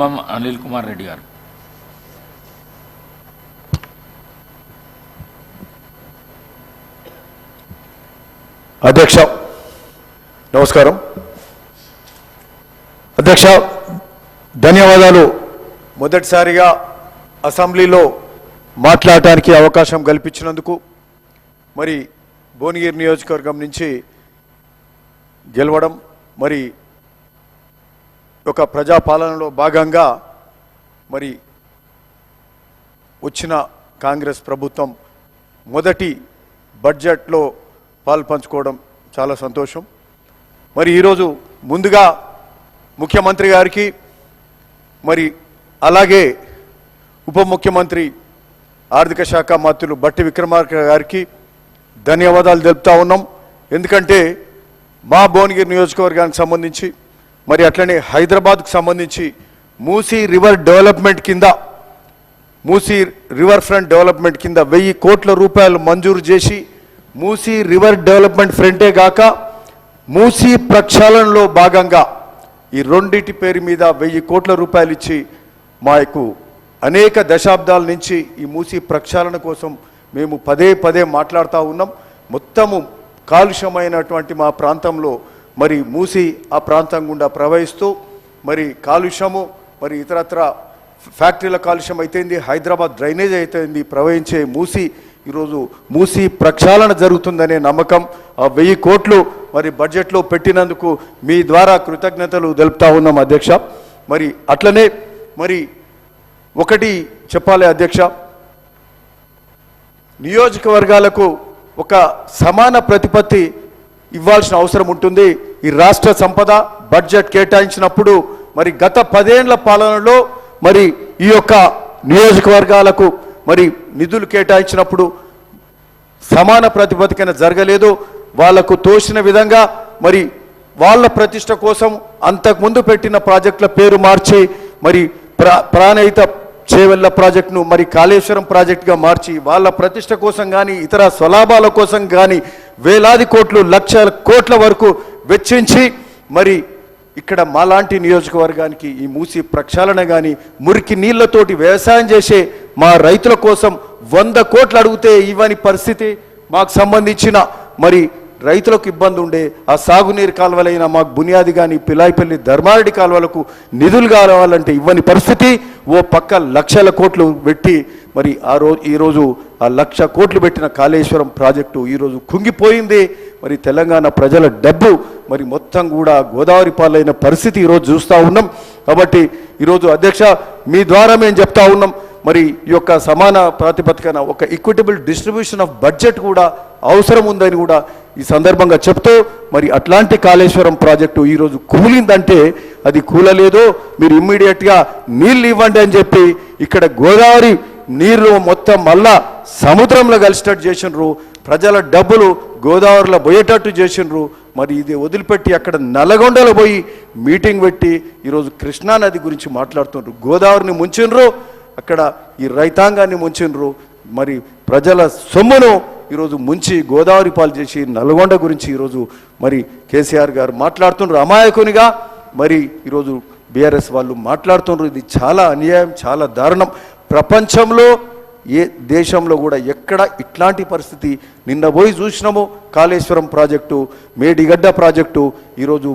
కుంభం అనిల్ కుమార్ రెడ్డి గారు. అధ్యక్ష నమస్కారం. అధ్యక్ష ధన్యవాదాలు. మొదటిసారిగా అసెంబ్లీలో మాట్లాడటానికి అవకాశం కల్పించినందుకు మరి భువనగిరి నియోజకవర్గం నుంచి గెలవడం మరి ఒక ప్రజాపాలనలో భాగంగా మరి వచ్చిన కాంగ్రెస్ ప్రభుత్వం మొదటి బడ్జెట్లో పాల్పంచుకోవడం చాలా సంతోషం. మరి ఈరోజు ముందుగా ముఖ్యమంత్రి గారికి మరి అలాగే ఉప ముఖ్యమంత్రి ఆర్థిక శాఖ మంత్రులు బట్టి విక్రమార్క గారికి ధన్యవాదాలు తెలుపుతా ఉన్నాం. ఎందుకంటే మా భువనగిరి నియోజకవర్గానికి సంబంధించి మరి అట్లనే హైదరాబాద్కు సంబంధించి మూసీ రివర్ డెవలప్మెంట్ కింద మూసీ రివర్ ఫ్రంట్ డెవలప్మెంట్ కింద వెయ్యి కోట్ల రూపాయలు మంజూరు చేసి మూసీ రివర్ డెవలప్మెంట్ ఫ్రంటే గాక మూసీ ప్రక్షాళనలో భాగంగా ఈ రెండిటి పేరు మీద వెయ్యి కోట్ల రూపాయలు ఇచ్చి మాకు అనేక దశాబ్దాల నుంచి ఈ మూసీ ప్రక్షాళన కోసం మేము పదే పదే మాట్లాడుతూ ఉన్నాం. మొత్తము కాలుష్యమైనటువంటి మా ప్రాంతంలో మరి మూసి ఆ ప్రాంతం గుండా ప్రవహిస్తూ మరి కాలుష్యము మరి ఇతరత్ర ఫ్యాక్టరీల కాలుష్యం అయితేంది హైదరాబాద్ డ్రైనేజ్ అయితేంది ప్రవహించే మూసి ఈరోజు మూసి ప్రక్షాళన జరుగుతుందనే నమ్మకం. ఆ వెయ్యి కోట్లు మరి బడ్జెట్లో పెట్టినందుకు మీ ద్వారా కృతజ్ఞతలు తెలుపుతా ఉన్నాం అధ్యక్ష. మరి అట్లనే మరి ఒకటి చెప్పాలి అధ్యక్ష. నియోజకవర్గాలకు ఒక సమాన ప్రతిపత్తి ఇవ్వాల్సిన అవసరం ఉంటుంది. ఈ రాష్ట్ర సంపద బడ్జెట్ కేటాయించినప్పుడు మరి గత పదేండ్ల పాలనలో మరి ఈ యొక్క నియోజకవర్గాలకు మరి నిధులు కేటాయించినప్పుడు సమాన ప్రాతిపదికన జరగలేదు. వాళ్ళకు తోసిన విధంగా మరి వాళ్ళ ప్రతిష్ట కోసం అంతకుముందు పెట్టిన ప్రాజెక్టుల పేరు మార్చి మరి ప్రా ప్రాణహిత చేవెళ్ళ ప్రాజెక్టును మరి కాళేశ్వరం ప్రాజెక్టుగా మార్చి వాళ్ళ ప్రతిష్ట కోసం కానీ ఇతర స్వలాభాల కోసం కానీ వేలాది కోట్లు లక్షల కోట్ల వరకు వెచ్చించి మరి ఇక్కడ మాలాంటి నియోజకవర్గానికి ఈ మూసి ప్రక్షాళన కానీ మురికి నీళ్ళతోటి వ్యవసాయం చేసే మా రైతుల కోసం వంద కోట్లు అడిగితే ఇవ్వని పరిస్థితి మాకు సంబంధించిన మరి రైతులకు ఇబ్బంది ఉండే ఆ సాగునీరు కాలువలైన మాకు బునియాది కానీ పిలాయిపల్లి ధర్మారెడ్డి కాలువలకు నిధులు కావాలంటే ఇవ్వని పరిస్థితి ఓ పక్క లక్షల కోట్లు పెట్టి మరి ఆ రోజు ఈరోజు ఆ లక్ష కోట్లు పెట్టిన కాళేశ్వరం ప్రాజెక్టు ఈరోజు కుంగిపోయింది. మరి తెలంగాణ ప్రజల డబ్బు మరి మొత్తం కూడా గోదావరి పాలైన పరిస్థితి ఈరోజు చూస్తూ ఉన్నాం. కాబట్టి ఈరోజు అధ్యక్ష మీ ద్వారా మేము చెప్తా ఉన్నాం. మరి ఈ యొక్క సమాన ప్రాతిపదికన ఒక ఈక్విటబుల్ డిస్ట్రిబ్యూషన్ ఆఫ్ బడ్జెట్ కూడా అవసరం ఉందని కూడా ఈ సందర్భంగా చెప్తూ మరి అట్లాంటి కాళేశ్వరం ప్రాజెక్టు ఈరోజు కూలిందంటే అది కూలలేదో మీరు ఇమ్మీడియట్గా నీళ్ళు ఇవ్వండి అని చెప్పి ఇక్కడ గోదావరి నీరు మొత్తం మళ్ళా సముద్రంలో కలిసినట్టు చేసినారు. ప్రజల డబ్బులు గోదావరిలో పోయేటట్టు చేసినారు మరి ఇది వదిలిపెట్టి అక్కడ నల్లగొండలో పోయి మీటింగ్ పెట్టి ఈరోజు కృష్ణా నది గురించి మాట్లాడుతున్నారు గోదావరిని ముంచినరు అక్కడ ఈ రైతాంగాన్ని ముంచినరు మరి ప్రజల సొమ్మును ఈరోజు ముంచి గోదావరి పాలు చేసి నల్గొండ గురించి ఈరోజు మరి కేసీఆర్ గారు మాట్లాడుతున్నారు అమాయకునిగా. మరి ఈరోజు బీఆర్ఎస్ వాళ్ళు మాట్లాడుతున్నారు ఇది చాలా అన్యాయం చాలా దారుణం. ప్రపంచంలో ఏ దేశంలో కూడా ఎక్కడ ఇట్లాంటి పరిస్థితి? నిన్న పోయి చూసినాము కాళేశ్వరం ప్రాజెక్టు మేడిగడ్డ ప్రాజెక్టు. ఈరోజు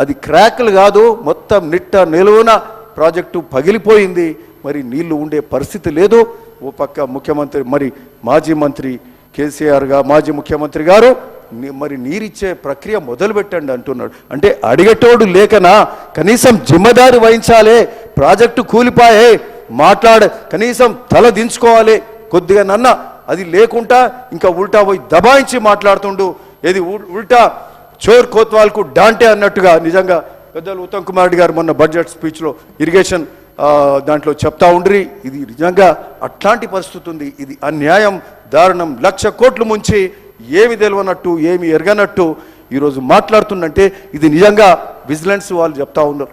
అది క్రాక్లు కాదు మొత్తం నిట్ట నిలువున ప్రాజెక్టు పగిలిపోయింది. మరి నీళ్ళు ఉండే పరిస్థితి లేదు. ఓ పక్క ముఖ్యమంత్రి మరి మాజీ మంత్రి కేసీఆర్గా మాజీ ముఖ్యమంత్రి గారు మరి నీరిచ్చే ప్రక్రియ మొదలుపెట్టండి అంటున్నాడు. అంటే అడిగేటోడు లేకనా? కనీసం జిమ్మదారి వహించాలే ప్రాజెక్టు కూలిపాయే. మాట్లాడ కనీసం తల దించుకోవాలి. కొద్దిగా నన్న అది లేకుండా ఇంకా ఉల్టా పోయి దబాయించి మాట్లాడుతుండు. ఏది ఉల్టా చోర్ కోత్వాల్కు డాంటే అన్నట్టుగా నిజంగా పెద్దలు ఉత్తమ్ కుమార్ రెడ్డి గారు మొన్న బడ్జెట్ స్పీచ్లో ఇరిగేషన్ దాంట్లో చెప్తా ఉండ్రి. ఇది నిజంగా అట్లాంటి పరిస్థితి ఉంది. ఇది అన్యాయం దారుణం. లక్ష కోట్లు ముంచి ఏమి తెలియనట్టు ఏమి ఎరగనట్టు ఈరోజు మాట్లాడుతుందంటే ఇది నిజంగా విజిలెన్స్ వాళ్ళు చెప్తా ఉన్నారు.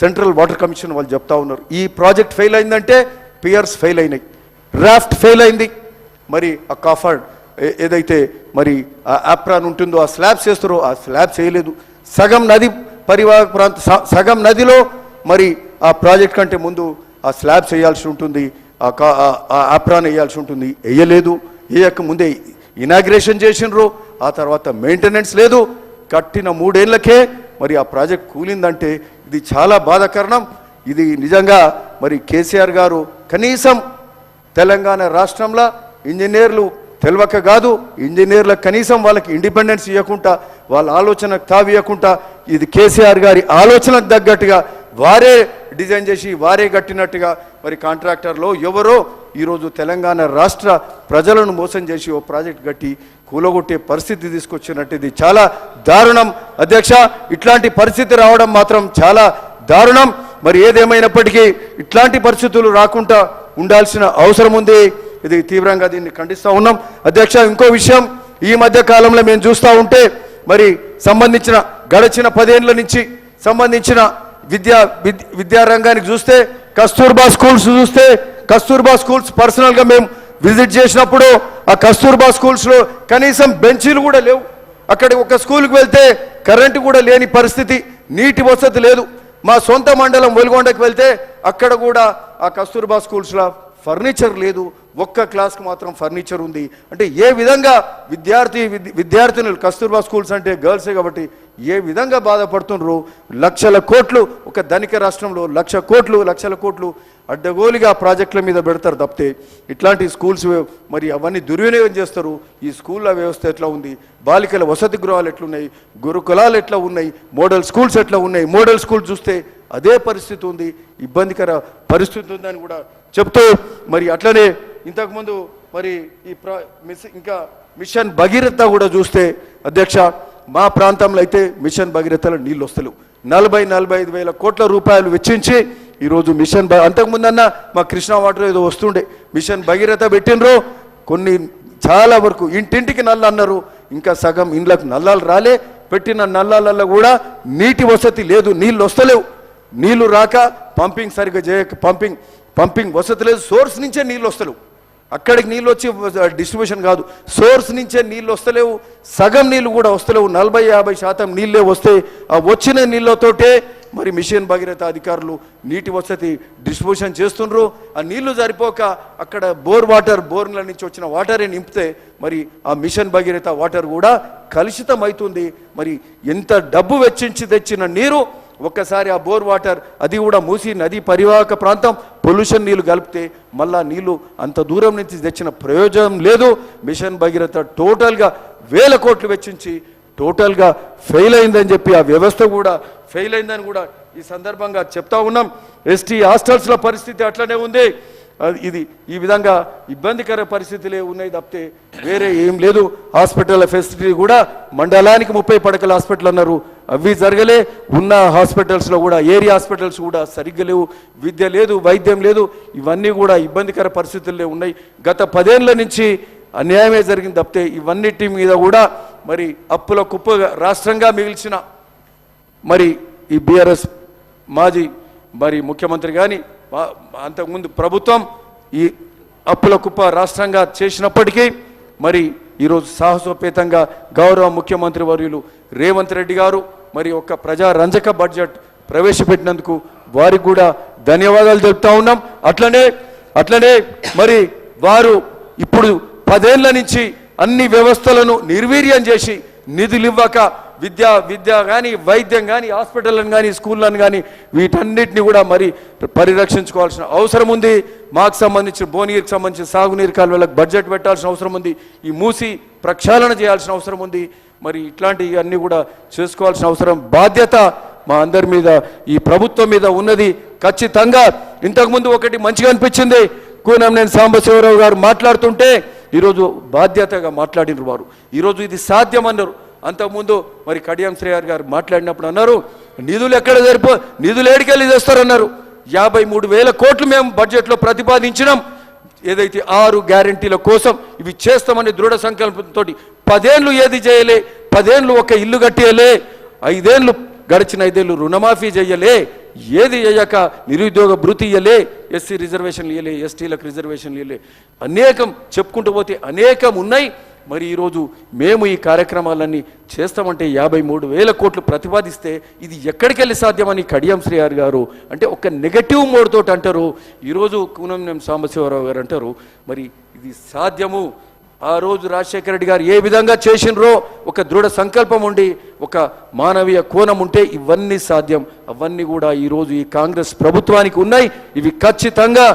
సెంట్రల్ వాటర్ కమిషన్ వాళ్ళు చెప్తా ఉన్నారు. ఈ ప్రాజెక్ట్ ఫెయిల్ అయిందంటే పియర్స్ ఫెయిల్ అయినాయి. రాఫ్ట్ ఫెయిల్ అయింది. మరి ఆ కాఫర్డ్ ఏ- ఏదైతే మరి ఆ యాప్రాన్ ఉంటుందో ఆ స్లాబ్స్ వేస్తారో ఆ స్లాబ్స్ చేయలేదు. సగం నది పరివాహక ప్రాంత స- సగం నదిలో మరి ఆ ప్రాజెక్ట్ కంటే ముందు ఆ స్లాబ్స్ వేయాల్సి ఉంటుంది. ఆ కా- ఆ- ఆప్రాన్ వేయాల్సి ఉంటుంది. వేయలేదు. వేయక ముందే ఇనాగ్రేషన్ చేసినారు ఆ తర్వాత మెయింటెనెన్స్ లేదు. కట్టిన మూడేళ్ళకే మరి ఆ ప్రాజెక్ట్ కూలిందంటే ఇది చాలా బాధాకరణం. ఇది నిజంగా మరి కేసీఆర్ గారు కనీసం తెలంగాణ రాష్ట్రంలో ఇంజనీర్లు తెలవక కాదు ఇంజనీర్లకు కనీసం వాళ్ళకి ఇండిపెండెన్స్ ఇవ్వకుండా వాళ్ళ ఆలోచనకు తావియకుండా ఇది కేసీఆర్ గారి ఆలోచనకు తగ్గట్టుగా వారే డిజైన్ చేసి వారే కట్టినట్టుగా మరి కాంట్రాక్టర్లో ఎవరో ఈరోజు తెలంగాణ రాష్ట్ర ప్రజలను మోసం చేసి ఓ ప్రాజెక్ట్ కట్టి కూలగొట్టే పరిస్థితి తీసుకొచ్చినట్టు ఇది. చాలా దారుణం. అధ్యక్ష ఇట్లాంటి పరిస్థితి రావడం మాత్రం చాలా దారుణం. మరి ఏదేమైనప్పటికీ ఇట్లాంటి పరిస్థితులు రాకుండా ఉండాల్సిన అవసరం ఉంది. ఇది తీవ్రంగా దీన్ని ఖండిస్తూ ఉన్నాం. అధ్యక్ష ఇంకో విషయం ఈ మధ్య కాలంలో మేము చూస్తూ ఉంటే మరి సంబంధించిన గడచిన పదేళ్ళ నుంచి సంబంధించిన విద్యా విద్యారంగానికి చూస్తే కస్తూర్బా స్కూల్స్ చూస్తే కస్తూర్బా స్కూల్స్ పర్సనల్గా మేము విజిట్ చేసినప్పుడు ఆ కస్తూర్బా స్కూల్స్లో కనీసం బెంచీలు కూడా లేవు. అక్కడ ఒక స్కూల్కి వెళ్తే కరెంటు కూడా లేని పరిస్థితి నీటి వసతి లేదు. మా సొంత మండలం వెలుగొండకు వెళ్తే అక్కడ కూడా ఆ కస్తూర్బా స్కూల్స్లో ఫర్నిచర్ లేదు ఒక్క క్లాస్కి మాత్రం ఫర్నిచర్ ఉంది. అంటే ఏ విధంగా విద్యార్థి విద్య- విద్యార్థినులు కస్తూర్బా స్కూల్స్ అంటే గర్ల్సే కాబట్టి ఏ విధంగా బాధపడుతున్నారు లక్షల కోట్లు ఒక ధనిక రాష్ట్రంలో లక్ష కోట్లు లక్షల కోట్లు అడ్డగోలుగా ప్రాజెక్టుల మీద పెడతారు తప్పితే ఇట్లాంటి స్కూల్స్ మరి అవన్నీ దుర్వినియోగం చేస్తారు. ఈ స్కూళ్ళ వ్యవస్థ ఎట్లా ఉంది? బాలికల వసతి గృహాలు ఎట్లున్నాయి? గురుకులాలు ఎట్లా ఉన్నాయి? మోడల్ స్కూల్స్ ఎట్లా ఉన్నాయి? మోడల్ స్కూల్ చూస్తే అదే పరిస్థితి ఉంది. ఇబ్బందికర పరిస్థితి ఉందని కూడా చెప్తూ మరి అట్లనే ఇంతకుముందు మరి ఈ ప్ర మిస్ ఇంకా మిషన్ భగీరథ కూడా చూస్తే అధ్యక్ష మా ప్రాంతంలో అయితే మిషన్ భగీరథలో నీళ్ళు వస్తలేవు. నలభై నలభై ఐదు వేల కోట్ల రూపాయలు వెచ్చించి ఈరోజు మిషన్ అంతకుముందన్న మా కృష్ణా వాటర్ ఏదో వస్తుండే మిషన్ భగీరథ పెట్టినరు కొన్ని చాలా వరకు ఇంటింటికి నల్ల అన్నారు ఇంకా సగం ఇండ్లకు నల్లాలు రాలే పెట్టిన నల్లాలలో కూడా నీటి వసతి లేదు నీళ్ళు వస్తలేవు. నీళ్ళు రాక పంపింగ్ సరిగ్గా చేయక పంపింగ్ పంపింగ్ వసతి లేదు సోర్స్ నుంచే నీళ్ళు వస్తలేవు. అక్కడికి నీళ్ళు వచ్చి డిస్ట్రిబ్యూషన్ కాదు. సోర్స్ నుంచే నీళ్ళు వస్తలేవు. సగం నీళ్ళు కూడా వస్తలేవు. నలభై యాభై శాతం నీళ్ళే వస్తే ఆ వచ్చిన నీళ్ళతోటే మరి మిషన్ భగీరథ అధికారులు నీటి వసతి డిస్ట్రిబ్యూషన్ చేస్తుండ్రు. ఆ నీళ్ళు సరిపోక అక్కడ బోర్ వాటర్ బోర్ల నుంచి వచ్చిన వాటరే నింపితే మరి ఆ మిషన్ భగీరథ వాటర్ కూడా కలుషితం అవుతుంది మరి ఎంత డబ్బు వెచ్చించి తెచ్చిన నీరు ఒక్కసారి ఆ బోర్ వాటర్ అది కూడా మూసి నది పరివాహక ప్రాంతం పొల్యూషన్ నీళ్ళు కలిపితే మళ్ళా నీళ్ళు అంత దూరం నుంచి తెచ్చిన ప్రయోజనం లేదు. మిషన్ భగీరథ టోటల్గా వేల కోట్లు వెచ్చించి టోటల్గా ఫెయిల్ అయిందని చెప్పి ఆ వ్యవస్థ కూడా ఫెయిల్ అయిందని కూడా ఈ సందర్భంగా చెప్తా ఉన్నాం. ఎస్టీ హాస్టల్స్ల పరిస్థితి అట్లనే ఉంది. ఇది ఈ విధంగా ఇబ్బందికర పరిస్థితులే ఉన్నాయి తప్పితే వేరే ఏం లేదు. హాస్పిటల్ ఫెసిలిటీ కూడా మండలానికి ముప్పై పడకల హాస్పిటల్ అన్నారు. అవి జరగలే. ఉన్న హాస్పిటల్స్లో కూడా ఏరియా హాస్పిటల్స్ కూడా సరిగ్గా లేవు. విద్య లేదు వైద్యం లేదు. ఇవన్నీ కూడా ఇబ్బందికర పరిస్థితుల్లో ఉన్నాయి. గత పదేళ్ళ నుంచి అన్యాయమే జరిగింది తప్పితే ఇవన్నిటి మీద కూడా మరి అప్పుల కుప్ప రాష్ట్రంగా మిగిల్చిన మరి ఈ బీఆర్ఎస్ మాజీ మరి ముఖ్యమంత్రి కానీ అంతకుముందు ప్రభుత్వం ఈ అప్పుల కుప్ప రాష్ట్రంగా చేసినప్పటికీ మరి ఈరోజు సాహసోపేతంగా గౌరవ ముఖ్యమంత్రి వర్యులు రేవంత్ రెడ్డి గారు మరి ఒక ప్రజా రంజక బడ్జెట్ ప్రవేశపెట్టినందుకు వారికి కూడా ధన్యవాదాలు తెలుపుతా ఉన్నాం. అట్లనే అట్లనే మరి వారు ఇప్పుడు పదేళ్ళ నుంచి అన్ని వ్యవస్థలను నిర్వీర్యం చేసి నిధులు ఇవ్వక విద్య విద్య కానీ వైద్యం కానీ హాస్పిటల్లను కానీ స్కూళ్ళను కానీ వీటన్నిటిని కూడా మరి పరిరక్షించుకోవాల్సిన అవసరం ఉంది. మాకు సంబంధించిన భువనగిరికి సంబంధించిన సాగునీరు కాలువలకు బడ్జెట్ పెట్టాల్సిన అవసరం ఉంది. ఈ మూసి ప్రక్షాళన చేయాల్సిన అవసరం ఉంది. మరి ఇట్లాంటివి అన్నీ కూడా చేసుకోవాల్సిన అవసరం బాధ్యత మా అందరి మీద ఈ ప్రభుత్వం మీద ఉన్నది. ఖచ్చితంగా ఇంతకుముందు ఒకటి మంచిగా అనిపించింది. కూనంనేని సాంబశివరావు గారు మాట్లాడుతుంటే ఈరోజు బాధ్యతగా మాట్లాడినారు వారు. ఈరోజు ఇది సాధ్యం అన్నారు అంతకుముందు మరి కడియం శ్రేయర్ గారు మాట్లాడినప్పుడు అన్నారు నిధులు ఎక్కడ సరిపో నిధులు ఏడికెళ్ళి తెస్తారన్నారు యాభై మూడు వేల కోట్లు మేము బడ్జెట్లో ప్రతిపాదించినాం. ఏదైతే ఆరు గ్యారంటీల కోసం ఇవి చేస్తామని దృఢ సంకల్పంతో పదేళ్ళు ఏది చేయలే పదేళ్ళు ఒక ఇల్లు కట్టేయలే ఐదేళ్ళు గడిచిన ఐదేళ్ళు రుణమాఫీ చేయలే ఏది చేయక నిరుద్యోగ భృతి ఇయ్యలే ఎస్సీ రిజర్వేషన్లు ఇయ్యలే ఎస్టీలకు రిజర్వేషన్లు ఇయ్యలే. అనేకం చెప్పుకుంటూ పోతే అనేకం ఉన్నాయి. మరి ఈరోజు మేము ఈ కార్యక్రమాలన్నీ చేస్తామంటే యాభై మూడు వేల కోట్లు ప్రతిపాదిస్తే ఇది ఎక్కడికి వెళ్ళి సాధ్యమని కడియం శ్రీఆర్ గారు అంటే ఒక నెగటివ్ మోడ్ తోటి అంటారు. ఈరోజు కూనంనేం సాంబశివరావు గారు అంటారు మరి ఇది సాధ్యము. ఆ రోజు రాజశేఖర రెడ్డి గారు ఏ విధంగా చేసినరో ఒక దృఢ సంకల్పం ఉండి ఒక మానవీయ కోణం ఉంటే ఇవన్నీ సాధ్యం. అవన్నీ కూడా ఈరోజు ఈ కాంగ్రెస్ ప్రభుత్వానికి ఉన్నాయి. ఇవి ఖచ్చితంగా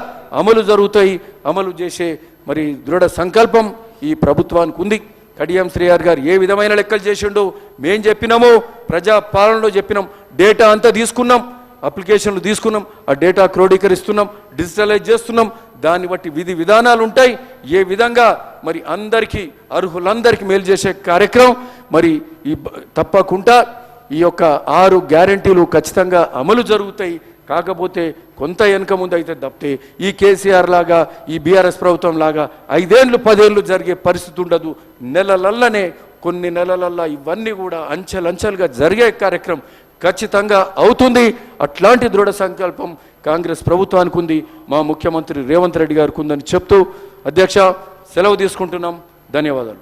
అమలు జరుగుతాయి. అమలు చేసే మరి దృఢ సంకల్పం ఈ ప్రభుత్వానికి ఉంది. కడియం శ్రీఆర్ గారు ఏ విధమైన లెక్కలు చేసిండు మేం చెప్పినామో ప్రజా పాలనలో చెప్పినాం డేటా అంతా తీసుకున్నాం అప్లికేషన్లు తీసుకున్నాం ఆ డేటా క్రోడీకరిస్తున్నాం డిజిటలైజ్ చేస్తున్నాం. దాన్ని బట్టి విధి విధానాలు ఉంటాయి. ఏ విధంగా మరి అందరికీ అర్హులందరికీ మేలు చేసే కార్యక్రమం మరి ఈ తప్పకుండా ఈ యొక్క ఆరు గ్యారంటీలు ఖచ్చితంగా అమలు జరుగుతాయి. కాకపోతే కొంత వెనుక ముందు అయితే తప్పితే ఈ కేసీఆర్ లాగా ఈ బీఆర్ఎస్ ప్రభుత్వం లాగా ఐదేళ్ళు పదేళ్ళు జరిగే పరిస్థితి ఉండదు. నెలలల్లనే కొన్ని నెలలల్లా ఇవన్నీ కూడా అంచెలంచెలుగా జరిగే కార్యక్రమం ఖచ్చితంగా అవుతుంది. అట్లాంటి దృఢ సంకల్పం కాంగ్రెస్ ప్రభుత్వానికి ఉంది. మా ముఖ్యమంత్రి రేవంత్ రెడ్డి గారికి ఉందని చెప్తూ అధ్యక్ష సెలవు తీసుకుంటున్నాం. ధన్యవాదాలు.